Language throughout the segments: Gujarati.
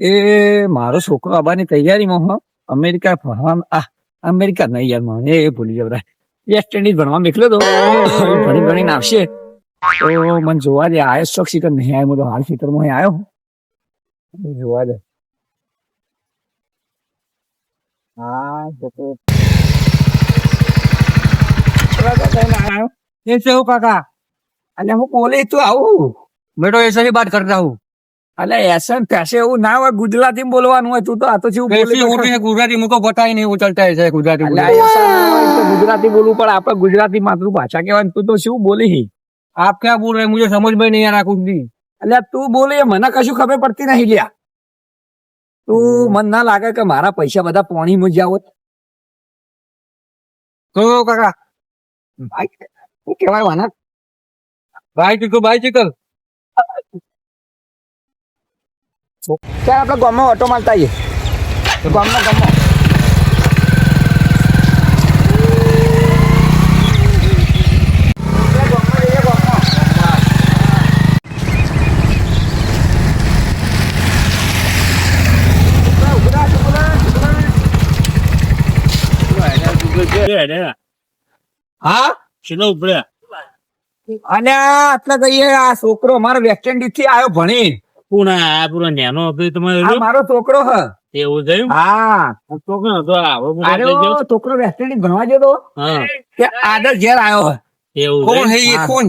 એ મારો છોકરો આવવાની તૈયારીમાં હો. અમેરિકા ભણવા આ અમેરિકા નહીં યાર મને, એ ભૂલી જવરા વેસ્ટ ઇન્ડિઝ ભણવા નીકળ્યો તો. ભણી ભણીને આવશે. તો મને જોવા દે, આયો શોખ શીતર નહીં આવ્યો તો હાલ શીતર હું આવ્યો જોવા દે. હા તો એ છે કાકા. અને હું બોલે, તું આવું. મેડો એ સરી બાત કરતા હું અલે એસન પેસે એવું ના હોય ગુજરાતી બોલવાનું હોય તું તો આ તો જેવું બોલી ગુજરાતી મુકો બતાય નહીં ઉચલતા છે ગુજરાતી ગુજરાતી બોલવું પણ આપણે ગુજરાતી માતૃભાષા કહેવાય તું તો શું બોલી આપ ક્યાં બોલ રહે મુજે સમજ ભાઈ નહીં યાર કુછ દી તું બોલે મને કશું ખબર પડતી નહીં લ્યા. તું મન ના લાગે કે મારા પૈસા બધા પોણી માં જાવ તો કાકા. ભાઈ કેવાય કહેવાય વાના. ભાઈ ચીકલ ભાઈ ચીકલ ચાલ આપણે ગામમાં ઓટો મારતા આવીએ ગામમાં ગામમાં હા? ઉપડે અને આટલા કહીએ આ છોકરો મારો વેસ્ટ ઇન્ડિઝથી આવ્યો ભણી. પૂના આ પૂરો નેનો હતો તમારે આ મારો છોકરો હ એવું થયું હા તો કે હતો આવો અરે ઓ છોકરો વેસ્ટ ઇન્ડિઝ ભણવા ગયો તો હા તે આદર ઘેર આવ્યો હ એવું कौन है ये हाँ। कौन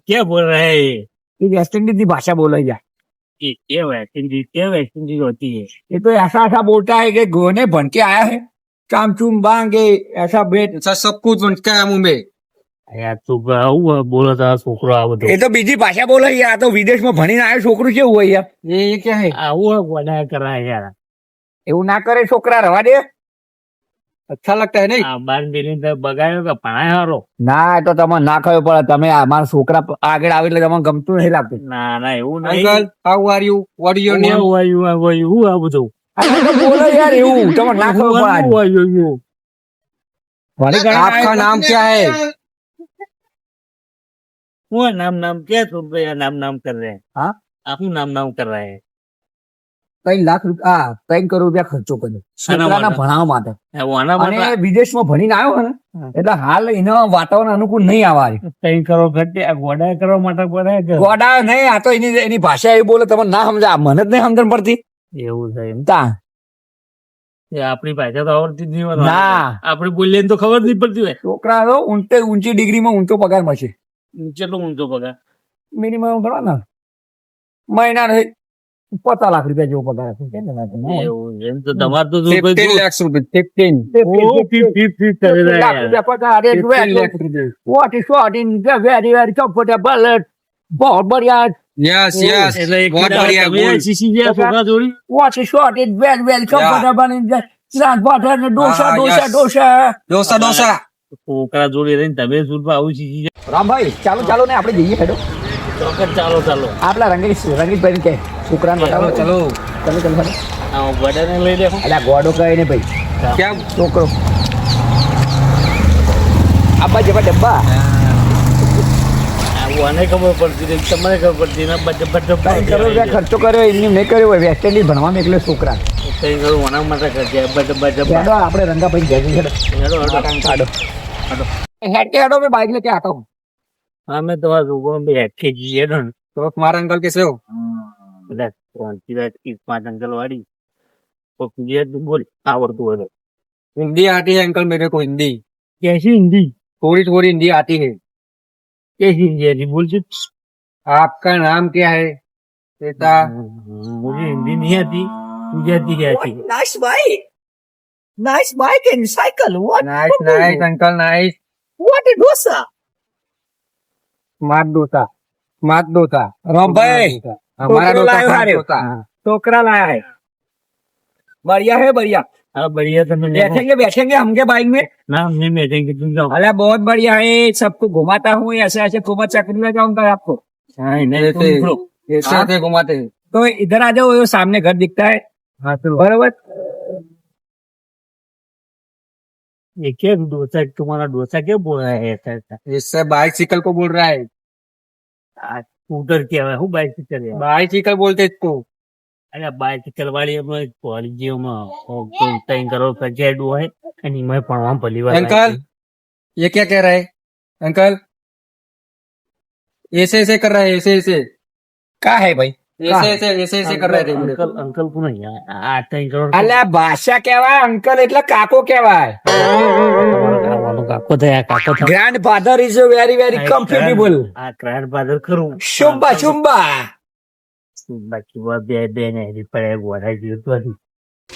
क्या बोल रहे हैं ये ये वेस्ट इंडीज की भाषा बोला जाए ये क्या वेस्ट इंडीज क्या वेस्ट इंडीज होती है ये तो ऐसा ऐसा बोलता है कि गोने बन के आया है चाम चूम बांगे ऐसा बेट सर सब कुछ बनता है मुंबई યાર તું છોકરો આ એવું ના કરે છોકરા રવા દે. અચ્છા લગતા નહીં? બાર બગાડ્યો કે ભણાય ના તો તમે ના ખાયો પડે તમે મારા છોકરા આગળ આવે એટલે તમને ગમતું નહીં લાગતું. ના ના એવું નહીં. અંકલ હાઉ આર યુ આ બધું. બોલો યાર એવું તમને ના નામ ક્યા હે? वो नाम नाम क्या तुम भैया नाम नाम कर रहे हैं हाँ? आप नाम नाम कर रहे हैं ત્રણ લાખ રૂપિયા આ ત્રણ કરોડ રૂપિયા ખર્ચો કર્યો છોકરાના માટે? ભણાવવા માટે એ વાના અને બાના વિદેશમાં ભણીને આવ્યો ને હા. એટલે હાલ એના વાતાવરણ અનુકૂળ નહીં આવવા કઈ કરો ઘટે આ ગોડા કરવા માટે પડે કે ગોડા નહીં આ તો એની એની ભાષા એવી બોલે તમને ના સમજા મને જ નહીં સમજણ પડતી એવું છે એમ તા એ આપણી ભાષા તો આવડતી જ નહીં હોય. ના. આપણે બોલીએ ને તો ખબર નહીં પડતી હોય છોકરા તો ઊંચે ઊંચી ડિગ્રીમાં ઊંચો પગાર મળશે કેટલો ઊંચો પગાર મિનિમમ ગણો ને. મહિના પચાસ લાખ રૂપિયા જેવો પગાર છે. એમ તો તમારે તો લાખ રૂપિયા પગાર what is what in very very Yes, yes. What are you doing? What is short? It's very, dosa, dosa, dosa. Dosa, dosa. છોકરા જોડે રહીને તમે સુરમાં આવું શીખી રામભાઈ ચાલો ચાલો ને આપણે જઈએ હેડો. ચોક્કસ ચાલો ચાલો. આપણા રંગીત રંગીતભાઈ કે છોકરાને બતાવો. ચલો. ચલો ચલો હા ગોડાને લઈ લેવું એટલે ગોડો કહે ભાઈ. કેમ છોકરો. આબા જવા ડબ્બા. ખબર પડતી રહી તમને ખબર ખર્ચો કર્યો એમની મેં કર્યો હોય વેસ્ટ ઇન્ડિઝ ભણવામાં એટલે છોકરા ત્રણ માટે રંગાભાઈ જઈએ हेड के हेडो मैं बाइक लेके आता हूँ। हाँ मैं तो आज उगो भी हेड के जी हेडो तो तुम्हारा अंकल कैसे हो? हाँ, बस कौन सी बात की पाँच अंकल वाली? वो तुझे तू बोल आवड़तू तो है हिंदी आती है अंकल मेरे को हिंदी। कैसी हिंदी? थोड़ी थोड़ी हिंदी आती है। कैसी हिंदी आती बोल आपका नाम क्या है? मुझे हिंदी नहीं आती। तुझे आती क्या आती? नाश भाई। Bike nice bike and cycle what nice nice uncle nice what is dosa smart dosa smart dosa Rambhai, हमारा टोकरो डोसा लायो स्मार्ट हारे। डोसा टोकरा लाया है बढ़िया है बढ़िया हाँ बढ़िया तो मैं बैठेंगे बैठेंगे हमके बाइक में ना हमने बैठेंगे तुम जाओ अरे बहुत बढ़िया है सबको घुमाता हूँ ऐसे ऐसे घुमा चक्कर में जाऊंगा आपको हाँ नहीं तुम जैसे- उठो। ये साथ है घुमाते हैं तो इधर आ जाओ वो सामने घर दिखता है हाँ चलो बराबर ये क्या डोसा तुम्हारा डोसा क्या बोल रहा है ऐसा ऐसा इससे बाइसिकल को बोल रहा है आ, स्कूटर क्या है हूँ बाइक से चले बाइसिकल बोलते हैं इसको અરે બાયસિકલ વાળી એમાં કોલેજીઓમાં ત્રણ કરોડ પંચાયત હોય અને એમાં ભણવા ભલી વાર अंकल ये क्या कह रहा है अंकल ऐसे ऐसे कर रहा है ऐसे ऐसे કા હે ભાઈ ऐसे ऐसे ऐसे ऐसे कर रहा है मेरे ભાષા કેવાય અંકલ એટલે કાકો કેવાય કાકો થયા કાકો grandfather is very very comfortable આ ગ્રાન્ડ ફાધર ખરું શુંબા શુંબા શુંબા કીવા બે બે ને એની પર ગોરા જીવતો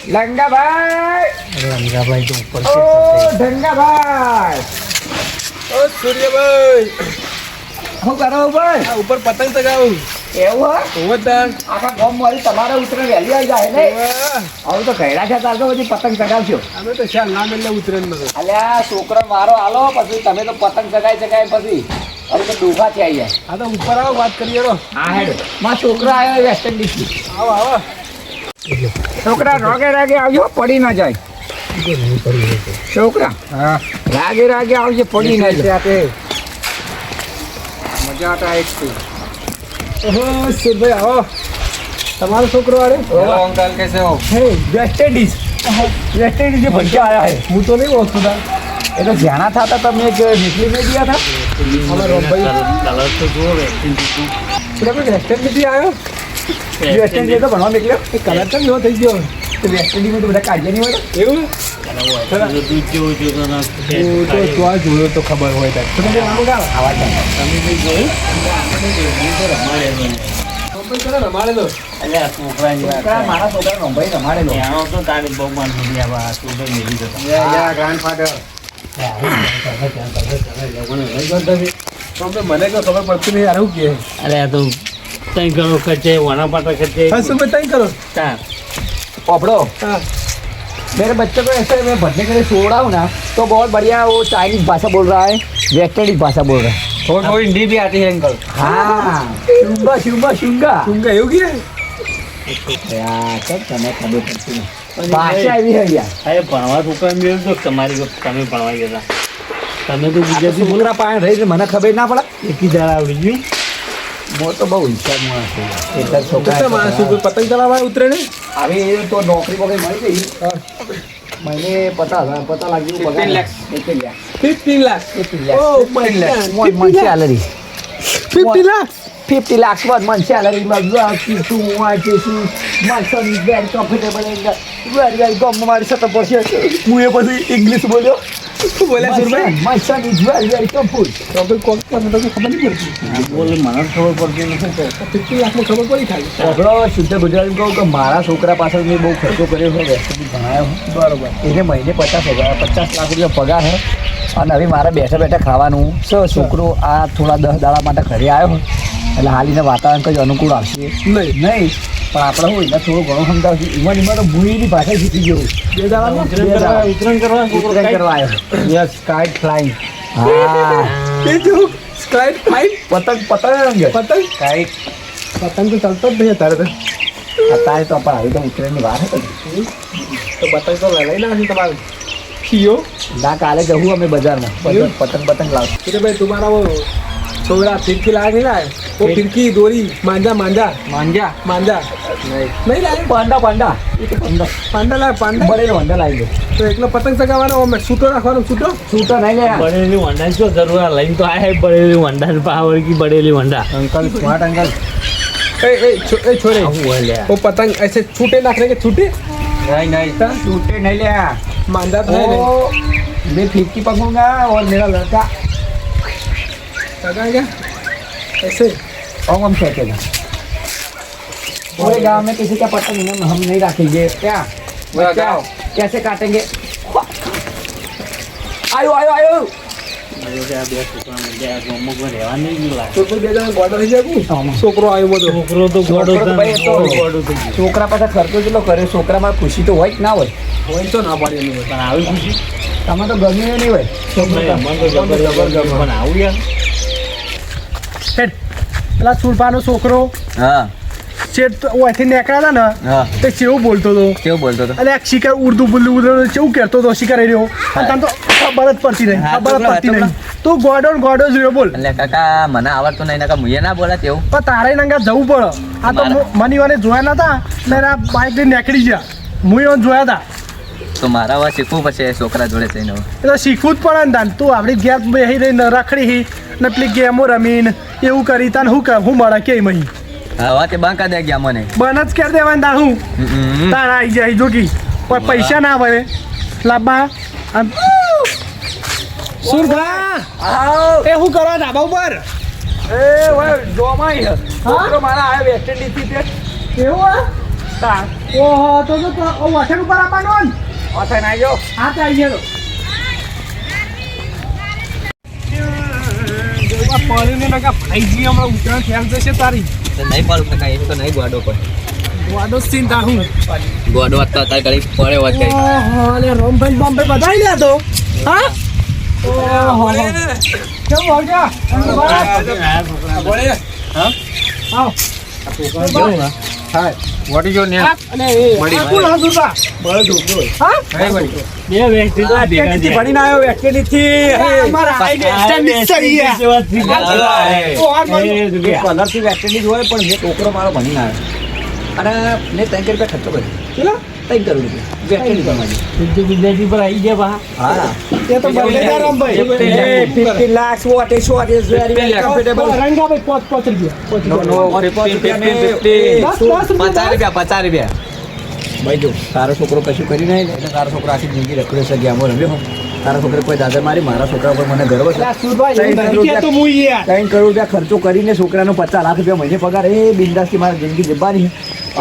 લંગાભાઈ લંગાભાઈ તો ઉપર ઓ ધંગાભાઈ ઓ સૂર્યભાઈ હું કરો ઉપર ઉપર પતંગ ચગાવું. એવું હા? ઓવર તન આખા ગોમ મારી તમારે ઉતરે વહેલી આવી જાય ને હવે. તો ઘેડા છે તાર તો પછી પતંગ ચગાવશો. અમે તો શાલ ના મેલે ઉતરે નથી અલ્યા છોકરો મારો આલો પછી તમે તો પતંગ ચગાઈ ચગાઈ પછી. અરે તો ડૂબા છે આવી જાય હા તો ઉપર આવો વાત કરીએ રો હા હેડ. માં છોકરો આવ્યો વેસ્ટ ઇન્ડિઝથી આવો આવો. છોકરા રોગે રાગે આવજો પડી ના જાય. છોકરા હા. રાગે રાગે આવજે પડી ના જાય. મજા આટા એક થી ઓહો સુભાઈ આવો તમારો છોકરો આરે હેલો અંકલ કેસે હો હે વેસ્ટેન્ડિઝ વેસ્ટેન્ડિઝ જે ભંજા આયા હે હું તો નહીં ઓળખતો તા એ તો જ્યાના થા તા તમે એક વીકલી મે દિયા થા અમાર રોબઈ દલાલ તો જો વેસ્ટેન્ડિઝ તમે વેસ્ટેન્ડિઝ થી આયો વેસ્ટેન્ડિઝ તો ભણવા નીકળ્યો એ કલર કેમ એવો થઈ ગયો તો બધા કાઢ્યા નહીં હોય એવું દૂધ જેવું જોયું તો જોયો ખબર હોય તમે નામ ગાવ આવા તમે જોયું? રમાડેલો. છોકરાની વાત મારા છોકરા ભાઈ રમાડેલો ત્યાંનો તો તારી બહુ માન નથી આવા જતો. ગ્રાન્ડફાધર તો મને તો ખબર પડતી નહીં યાર હું કે અરે આ તો તઈ કરો ખર્ચે વાણા પાટા ખર્ચે શું બતાવી કરો ચાર. पकड़ो हाँ मेरे बच्चे को ऐसे मैं भरने के लिए छोड़ रहा हूँ ना तो बहुत बढ़िया वो चाइनीज भाषा बोल रहा है वेस्ट इंडीज भाषा बोल रहा है थोड़ी थोड़ी हिंदी भी आती है अंकल हाँ शुंगा शुंगा शुंगा तुम का એવું કે यार सब समय खबर पड़ती है भाषा एवी है यार અરે ભણવા છોકરા મેળવ્યું તો તમારી વખત તમે ભણવા ગયા હતા. તમે તો ગુજરાતી બોલો છોકરા પાસે રહીને મને ખબર ના પડે એકી દાડા આવડી ગયું હું તો બહુ હિસાબ માણસ છું એટલે તો છોકરા માણસ ઉપર પતંગ ચલાવવા ઉતરે ને હવે તો નોકરી વગર મળી ગઈ મહિને પચાસ હજાર પચાસ લાખ જેવું પગાર 15 lakhs. Fifteen lakhs. Fifteen lakh. Oh. Fifty lakh. My son is very comfortable and uh, very, very good. મારી સાથે પડશે હું એ પછી ઇંગ્લિશ બોલ્યો શું બોલ્યા સુરભાઈ son, my son is very, very તો ભાઈ કોક પર તો ખબર નહીં પડતી. બોલે મને ખબર પડતી નથી તો. ફિફ્ટીન લાખમાં ખબર પડી ખાલી આપણો શુદ્ધ ગુજરાતી કહું કે મારા છોકરા પાછળ મેં બહુ ખર્ચો કર્યો છે વેસ્ટર્ન ભણાયો હું. બરોબર. એને મહિને પચાસ હજાર પચાસ લાખ રૂપિયા પગાર છે. અને હવે મારે બેઠા બેઠા ખાવાનું. છે છોકરો આ થોડા દસ દાડા માટે ઘરે આવ્યો. એટલે હાલીને વાતાવરણ કંઈ અનુકૂળ આવશે? નહીં. નહીં. પણ આપણે હોય એટલે થોડું ઘણું સમજાવશે ને એમાં તો ભૂઈની ભાષા શીખી ગયું. બે વિતરણ કરવા વિતરણ કરવા આવ્યો. યસ સ્કાઈટ ફ્લાઇંગ હા. એ જો સ્કાઈટ ફાઈટ પતંગ પતંગ પતંગ? સ્કાઈટ પતંગ તો ચાલતો જ નહીં તારે તો. અત્યારે તો આપણે આવી તો ઉત્તરાયણની વાર હતી. તો પતંગ તો લઈ ના તમારે. ખીયો? ના કાલે જવું અમે બજારમાં. પતંગ પતંગ પતંગ લાવ કે ભાઈ તમારા वो छोरा फिरकी लाया नहीं लाए वो फिरकी डोरी मांझा मांझा માંજા मांझा नहीं लाए પાંડા પાંડા એ તો પાંડા પાંડા લાય પાંડા બળેલો વાંધા લાવી દે તો એકલો પતંગ ચગાવવાનો અમે છૂટો રાખવાનો છૂટો છૂટા નહીં લે બળેલી વંડા શું જરૂર આ લઈને તો આયા બળેલી વંડા પાવર કી બળેલી વંડા અંકલ સ્માર્ટ અંકલ ए ए छो, ए छोरे આવું હોય લ્યા. वो पतंग ऐसे छूटे नाखने के छूटे नहीं नहीं टूटे नहीं ले मांझा तो है नहीं ओ मैं फिफ्टी पकड़ूंगा और मेरा लड़का चगाएगा ऐसे और हम फेंकेगा पूरे गांव में किसी का पतंग हम हम नहीं रखेंगे क्या बच्चे आओ कैसे काटेंगे आयो आयो आयो મારે તો આ બે છોકરા મળ્યા, આ ગામમાં કોઈ રહેવા નહીં ગયું લાગે. तो બે જણા ગોડો થઈ જાય છોકરો આવ્યો બધો છોકરો તો ગોડો છોકરો તો ભાઈ એ તો- ગોડો ગોડો થઈ ગયો. છોકરા પાસે ખર્ચો કેટલો કર્યો છોકરામાં ખુશી તો હોય કે ના હોય હોય તો ના પાડી એની પણ આવી ખુશી તમે તો ગમ્યું નહીં હોય નહીં, અમને તો જબર જબર ગમે. પણ આવું યાર પેલા સુરપાનો છોકરો હા. શેઠ ઓયથી નીકળ્યા હતા ને તે કેવું બોલતો હતો? કેવું બોલતો હતો? એક શિકાર ઉર્દુ બોલ્યું ઉર્દુ કેવું કહેતો હતો શિકાર રહ્યો? અને તને તો ખબર જ પડતી નહીં ખબર જ પડતી નહીં. તું ગોડો ને ગોડો જોયો બોલ. એટલે કાકા મને આવડતું નહીં કાકા મુએ ના બોલા તેવું. પણ તારે નંગા જવું પડે. આ તો મની વાને જોયા નતા ને આ બાઇક લઈને નીકળી ગયા. હું જોયા હતા તો મારા વા શીખવું પડશે છોકરા જોડે થઈને એટલે એ તો શીખવું જ પડે ને તાન તું આપણી ઘેર બેહી રહીને રખડી હી ને પેલી ગેમો રમીને એવું કરી તાન હું કર હું મળે કે મહી? હવે તે બાંકા દે ગયા મને બન જ કરી દેવાને તાર હું. તાર આવી જાય જોકી પણ પૈસા ના આવે લાબા. સુરભા. એ હું કરવા ધાબા ઉપર? એ ઓય જોમાઈ છોકરો મારા આયો વેસ્ટ ઇન્ડિઝથી તે એવું આ? ઓહો તો તો વઠણ ઉપર આવવાનો ઓથે ના જો હા તો આવી ગયો પાણીને નકા ફાઈજી હમણાં ઉતરાણ થયા જશે તારી. નહીં પાડું કાકા એ તો નહીં ગોડો પર વાડો સીન તાહું ગોડો પડે વાત કરી. ઓહો અલે રોમભાઈ બોમ્બે બધાઈ લે તો. હા? ઓહો. કેમ વાગ્યા આવ વોટ હા નેમ આ હસુતા હા બે વ્યક્તિ તો ભેગા થી થયા. ભણીને આવ્યો વેસ્ટ ઇન્ડિઝથી અમારા આઈ સ્ટેન્ડ સહી હે જેવા થઈ ગયા. ઓ આ મારું- એ જગ્યા. કલરથી વેસ્ટ ઇન્ડિઝ હોય પણ મેં છોકરો મારો ભણીને આવ્યો. અને મેં ત્રણ રૂપિયા ખર્ચો કર્યો. ચલો. ત્રણ કરોડ રૂપિયા વેસ્ટ ઇન્ડિઝ શુદ્ધ ગુજરાતી પર આવી ગયા બા. હા. એ તો બદલે Rambhai fifty lakh what is what is very comfortable Rangabhai પોચ પોચ રૂપિયા નો નો દસ દસ પચાસ રૂપિયા રૂપિયા પચાસ રૂપિયા. ભાઈ જો તારો છોકરો કશું કરી નહીં ને એટલે તારો છોકરો આખી જિંદગી રખડે છે ગેમો રમ્યો તારા છોકરે કોઈ દાદા મારી મારા છોકરા પર મને ગર્વ છે. ત્રણ કરોડ રૂપિયા ખર્ચો કરીને છોકરાનો પચાસ લાખ રૂપિયા મહિને પગાર. એ બિંદાસથી મારી જિંદગી જીવવાની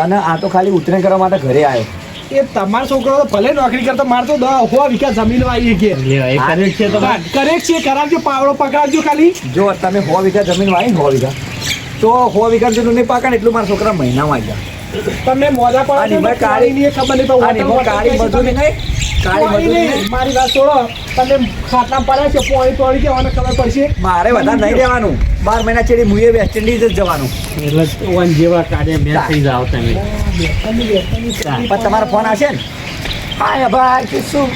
અને આ તો ખાલી ઉતરે કરવા માટે ઘરે આવ્યો. એ તમારો છોકરો તો ભલે નોકરી કરતો મારે તો દસ હો વીઘા જમીન વાળી કે લેવા છે તો કરેક્ટ છે કરાવજો પાવડો પકડાવજો ખાલી. જો તમે હો વીઘા જમીન વાળી હો સો તો હો વીઘા જેટલું નહીં પાકા એટલું મારા છોકરા મહિનામાં આવી જાય. તમને મોજા પણ પડે કાળી- ખબર નહીં કાળી water નહીં. મારી વાત છોડો તમને ખાટલા પડે છે પોણી તોડી દેવાને ખબર પડશે મારે વધારે નહીં રહેવાનું બાર મહિના છેડી મુએ વેસ્ટ ઇન્ડિઝ જ જવાનું એટલે વન જેવા કાર્ય મેં થઈ જાવ તમે પણ તમારો ફોન આવશે ને હા ભાઈ કે શું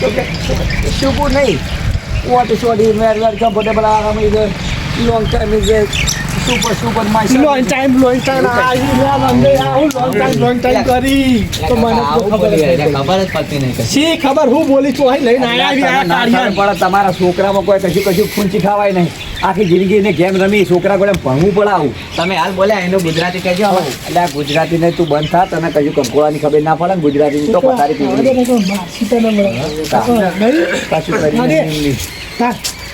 કે શું પૂર નહીં what is what is very very comfortable આરામ is long time is super super my long time long time આ અંદર આવું લોંગ ટાઈમ લોંગ ટાઈમ કરી તો મને ખબર જ ખબર જ પડતી નહીં કશી. ખબર હું બોલી છું અહીં લઈને આયા આવી આ ના ખબર તમારા છોકરામાં કોઈ કશું કશું ફૂંચી ખાવાય નહીં આખી જિંદગીને ગેમ રમી છોકરા જોડે ભણવું પણ આવું તમે હાલ બોલ્યા એનું ગુજરાતી કહેજો એટલે આ ગુજરાતી ને તું બંધ થા તને કશું કંકોળાની ખબર ના પડે ને ગુજરાતી તો પથારી પીવી.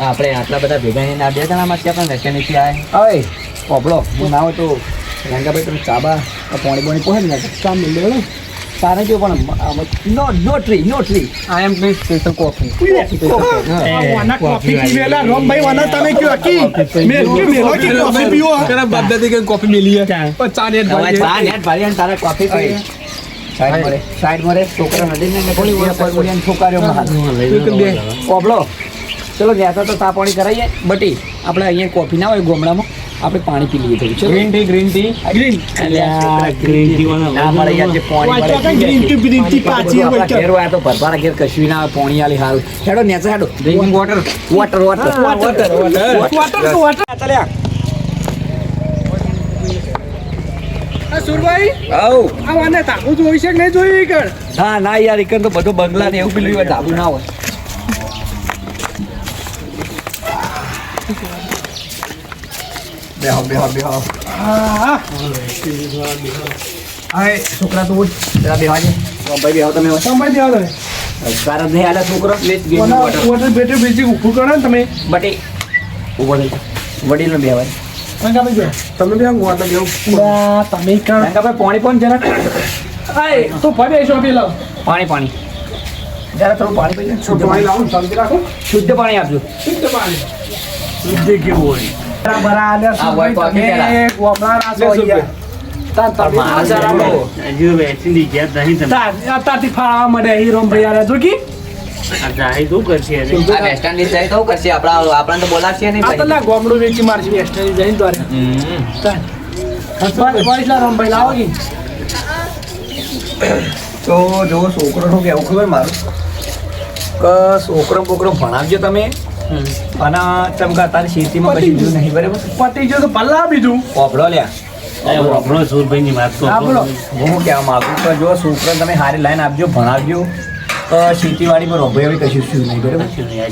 આપણે આટલા બધા ભેગા થઈને આ બે જણામાં ત્યાં પણ વેકેન્સી આવે હવે પોપડો હું ના હોય તો રંગાભાઈ તમે ચાબા પોણી પોણી બોણી પોહે ને ચા મિલ લે તારે જો પણ no no tree no tree I am please special coffee wanna coffee પીવેલા રોમભાઈ વાના તમે કયો? કી મે કે મેલો કે કોફી મિલી હે? પણ ચા નેટ ભારી અને તારે કોફી પી સાઈડ મરે સાઈડ મરે છોકરા નદી ને કોલી ઓર પર બોલીને છોકરીઓ માં ચલો ગયા તો તા પાણી કરાવીએ બટી આપણે અહીંયા કોફી ના હોય ગોમડામાં આપણે પાણી પી લઈએ થોડું. ચલો. Green tea green tea green green tea ના મળે યાર જે પાણી મળે કે green tea, પાછી હોય કે? ઘેર હોય તો ભરપારા ઘેર કશું ના આવે પાણી આલી હાલ હેડો નેચા હેડો. Drinking water water water water water water water ચાલ્યા. સુરભાઈ? આવ. આ વાને તાકુ જોઈ છે કે નહીં જોઈ કર ના ના યાર એકન તો બધો બંગલા ને એવું પેલું હોય, ધાબુ ના હોય. બેહો બેહો બેહો હા. છોકરા તો જરા બેહવા તો ભાઈ બેહો તમે. સમય દેવા દે તારા નહીં આલા છોકરો. વોટર બેટર બેસી ઊભું કરો ને તમે. બટે ઊભો થઈ જા. વડીલનો બેહવાય. તમે બે હું આટલો બેહું. તમે કણ ભાઈ પાણી પણ જરાક આય તો ફરી શોપી લાવ. પાણી પાણી. જરા થોડું પાણી પી શુદ્ધ પાણી લાવો સમજી રાખો. શુદ્ધ પાણી આપજો. શુદ્ધ પાણી. શુદ્ધ કેવું હોય. બરાબર આલ્યા હા, સુરભાઈ, તો જો છોકરો આ શું કરશે એને? આ વેસ્ટ ઇન્ડિઝ જાય તો શું કરશે. આપણા તો બોલાવશે નહીં આ તો ભાઈ. ના કેવું ખબર મારું? કે છોકરો બોકરો ભણાવજો તમે. અને ચમકા તારી ખેતીમાં કશું બીજું નહીં બરાબર? પતી ગયો તો ભલા બીજું. પોપડો લ્યા. એ આપણો સુરભાઈની વાત તો હું કહેવા માંગુ કે જો છોકરો તમે સારી લાઈન આપજો ભણાવજો તો ખેતીવાડીમાં રોભાઈ કશું શું નહીં બરાબર.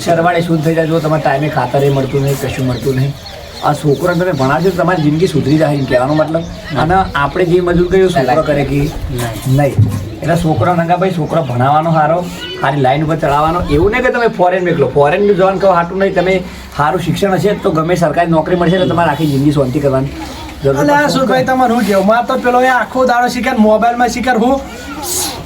સરવાળે શું થઈ જાય જો તમારે ટાઈમે ખાતર એ મળતું નહીં કશું મળતું નહીં. આ છોકરાને તમે ભણાવશો તમારી જિંદગી સુધરી જાય એમ કહેવાનો મતલબ. અને આપણે જે મજૂર કર્યું છોકરો કરે કે નહીં. નહીં. એટલે છોકરો નંગા ભાઈ છોકરો ભણાવવાનો સારો સારી લાઈન ઉપર ચડાવવાનો. એવું નહીં કે તમે ફોરેન મેકલો ફોરેન જવાનું કહો હાટું નહીં. તમે સારું શિક્ષણ હશે તો ગમે સરકારી નોકરી મળશે તો તમારે આખી જિંદગી શાંતિ કરવાની અલ્યા પડશે. સુરભાઈ તમારું હું માર તો પેલો એ આખો દાડો શીખર મોબાઈલમાં શીખર હું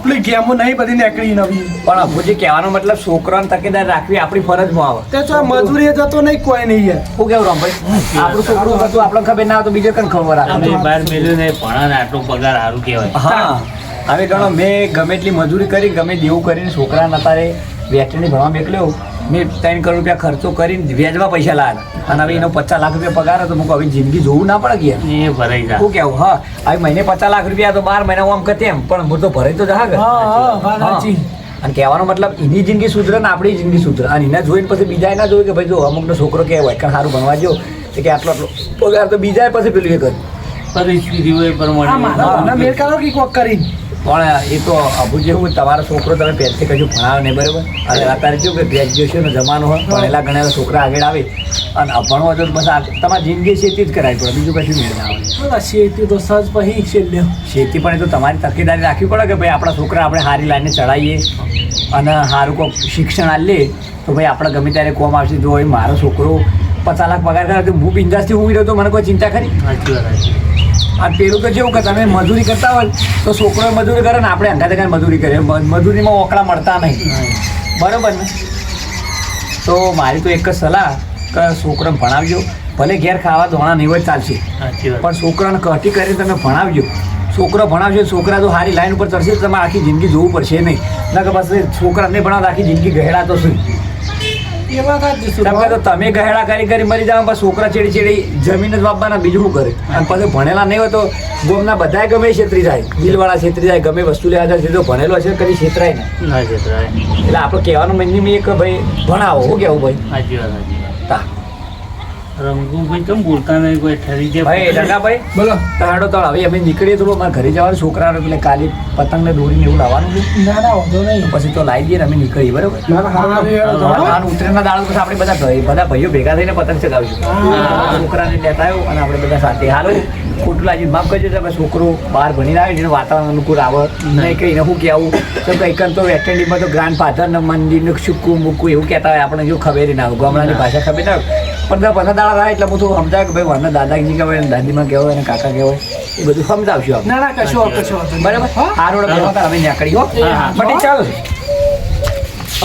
પેલી ગેમો નહીં બધી નીકળી નવી. પણ અભુજી કહેવાનો મતલબ છોકરાને તકેદાર રાખવી આપણી ફરજમાં આવે. તે તો મજૂરી જતો નહીં કોઈ નહીં યાર શું કેવું રામભાઈ આપણું છોકરું હતું આપણને ખબર ના તો બીજો કઈ ખબર અમે આવે બાર મેલ્યું ને ભણાને આટલો પગાર સારું કહેવાય. હા. હવે ગણો મેં ગમે એટલી મજૂરી કરી ગમે દેવું કરીને છોકરા નતા રે વેટરણી ભણવા મોકલ્યો. મેં ત્રણ કરોડ રૂપિયા ખર્ચો કરીને વ્યાજમાં પૈસા લાવ્યા. અને હવે એનો પચાસ લાખ રૂપિયા પગાર હતો મૂકો હવે જિંદગી જોવું ના પડે ગયા એ ભરાઈ જાય શું કેવું હા હવે મહિને પચાસ લાખ રૂપિયા તો બાર મહિના આમ કે તેમ પણ હું તો ભરાઈ તો જહા હા અને કહેવાનો મતલબ એની જિંદગી સુધરે ને આપણી જિંદગી સુધરે. અને એના જોઈને પછી બીજા ના જોયું કે ભાઈ જો અમુકનો છોકરો કે હોય કે સારું ભણવા જો કે આટલો આટલો. પગાર તો બીજા પછી પેલું એ કર્યું. પરિસ્થિતિ હોય પ્રમાણે. મેળ કરો કે કોક કરી પણ એ તો અભુ જેવું તમારો છોકરો તમે પહેલથી કશું ભણાવે નહીં બરાબર? અને અત્યારે કેવું કે ગ્રેજ્યુએશનનો જમાનો હોય ભણેલા ગણેલા છોકરા આગળ આવે અને અભણવો હોય તો બસ તમારી જિંદગી ખેતી જ કરાવી પડે બીજું કશું મેળ ના આવે. શેતી તો સજ પછી છેલ્લે ખેતી પણ એ તો તમારી તકેદારી રાખવી પડે કે ભાઈ આપણા છોકરા આપણે સારી લાઈને ચડાવીએ અને સારું કોઈક શિક્ષણ આલીએ તો ભાઈ આપણે ગમે ત્યારે કોમ આવશે જો મારો છોકરો પચાસ લાખ પગાર કરે તો હું બિંદાસથી ઊભી રહ્યો તો મને કોઈ ચિંતા ખરી? સાચી વાત. આ પેલું તો જેવું કે તમે મજૂરી કરતા હોય તો છોકરો મજૂરી કરે ને આપણે અંધા કાંઈ મજૂરી કરીએ. મજૂરીમાં ઓકળા મળતા નહીં. બરોબર ને? તો મારી તો એક જ સલાહ કે છોકરાને ભણાવજો. ભલે ઘેર ખાવા ધોણા નહીં હોય ચાલશે. પણ છોકરાને કટી કરીને તમે ભણાવજો. છોકરો ભણાવજો છોકરા તો સારી લાઈન ઉપર ચડશે તો તમારે આખી જિંદગી જોવું પડશે નહીં. ના કે બસ છોકરા નહીં ભણાવતા આખી જિંદગી ગહેડા તો શું કે તો તમે ગહેડા કરી કરી મરી જાવ પછી છોકરા ચેડી ચેડી જમીન જ વાપવાના બીજું શું કરે? અને પછી ભણેલા નહીં હોય તો ગોમના બધાય ગમે છેતરી જાય. બિલવાળા છેતરી જાય ગમે વસ્તુ લેવા જાય જે તો ભણેલો હશે કદી છેતરાય નહીં. ના છેતરાય. એટલે આપણે કહેવાનું મિનિમમ એક ભાઈ ભણાવો શું કેવું ભાઈ? સાચી વાત સાચી વાત. તા કેમ બોલતા નહીં કોઈ? ઠરી જાય ભાઈ ડગાભાઈ બોલો. તાડો તો હવે અમે નીકળીએ તો મારા ઘરે જવાનું છોકરાને એટલે કાલે પતંગને દોરીને એવું લાવવાનું છે. ના ના વાંધો નહીં. પછી તો લાવી દઈએ અમે નીકળીએ બરાબર? દાડો પછી આપણે બધા ભાઈ બધા ભાઈઓ ભેગા થઈને પતંગ ચગાવીશું. છોકરાને લેતા આવ્યો અને આપણે બધા સાથે. હાલો ખોટું લાગ્યું માફ કરજો તમે છોકરો બહાર ભણીને આવે જેનું વાતાવરણ અનુકૂળ આવે નહીં. કહીને શું કહેવું તો કંઈક તો વેસ્ટર્નડીમાં તો ગ્રાન્ડ ફાધર ને મંદિર ને સુકું મૂકું એવું કહેતા હોય. આપણે જો ખબર ના હોય. ગામડાની ભાષા ખબર ના હોય. પણ પંદર દાડા થાય એટલે હું તો સમજાય કે ભાઈ વારના દાદાજી કહેવાય દાદીમાં કહેવાય અને કાકા કહેવાય. એ બધું સમજાવશું આપણે. ના ના કશો કશો બરાબર? આ રોડ પર અમે નીકળી હો. બટી ચાલો.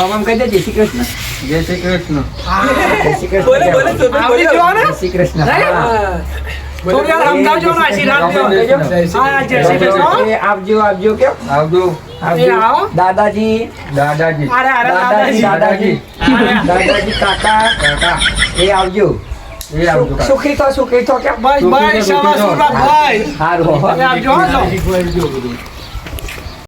આમ કહી દે જય શ્રી કૃષ્ણ. જય શ્રી કૃષ્ણ. જય શ્રી કૃષ્ણ. જય શ્રી કૃષ્ણ. હા. થોડી સમજાવજો ને, આશીર્વાદ દો. હા, જય શ્રી કૃષ્ણ. આવજો આવજો કેમ? આવજો. દાદાજી. દાદાજી. દાદાજી. દાદાજી. દાદાજી. કાકા. કાકા. એ આવજો. એ આવજો સુખી તો સુખી તો કે બસ, બસ. સારું આવજો.